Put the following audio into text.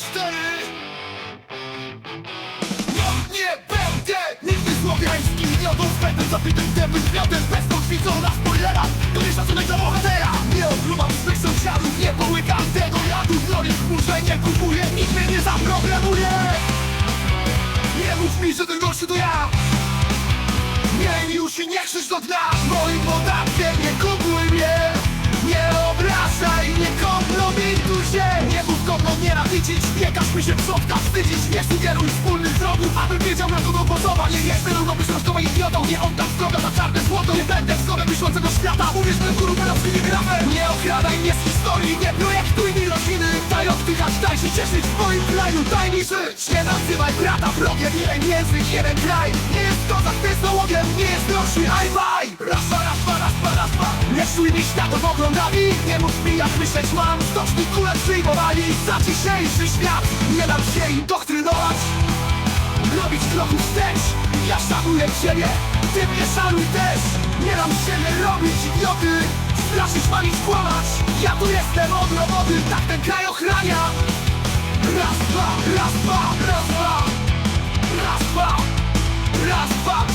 cztery. No nie będę! Nigdy słowiańskim idiotą Spędzę zabitym tępym gniotem Bez kotwicą na spoilera To nie szacunek dla bohatera. Nie oglumam swych sąsiadów Nie połykam tego jadu. No nie wkurzę, nie kupuję Nikt mnie nie zaprogramuje Nie mów mi, że ten gorszy to ja. Miej już i nie krzyż do dna. Moim podatkiem nie kupuj mnie. Nie obrażaj, nie kompromituj się. Nie mów kogo nienawidzić Nie każ mi się psotka wstydzić. Nie sugeruj wspólnych wrogów Abym wiedział na kogo głosować Nie jestem równobyś rozkowa idiotą Nie oddam zdrowia za czarne złoto. Nie będę wzorem myślącego świata. Mówisz, że guru nie gramy. Nie okradaj mnie z historii Nie projektuj mi rodziny. Daj oddychać, daj się cieszyć w moim kraju Daj mi żyć. Nie nazywaj brata wrogiem Jeden język, jeden kraj. Nie jest to za Nie jest droższy, aj Szuj mi światłem oglądami. Nie mów mi jak myśleć mam. Stoczni kulec przyjmowali Za dzisiejszy świat Nie dam się im doktrynować Robić kroku wstecz. Ja szanuję ciebie. Ty mnie szanuj też. Nie dam siebie robić idioty. Straszyć, malić, kłamać. Ja tu jestem od roboty. Tak ten kraj ochrania. Raz, dwa, raz, dwa, raz, dwa. Raz, dwa, raz, dwa.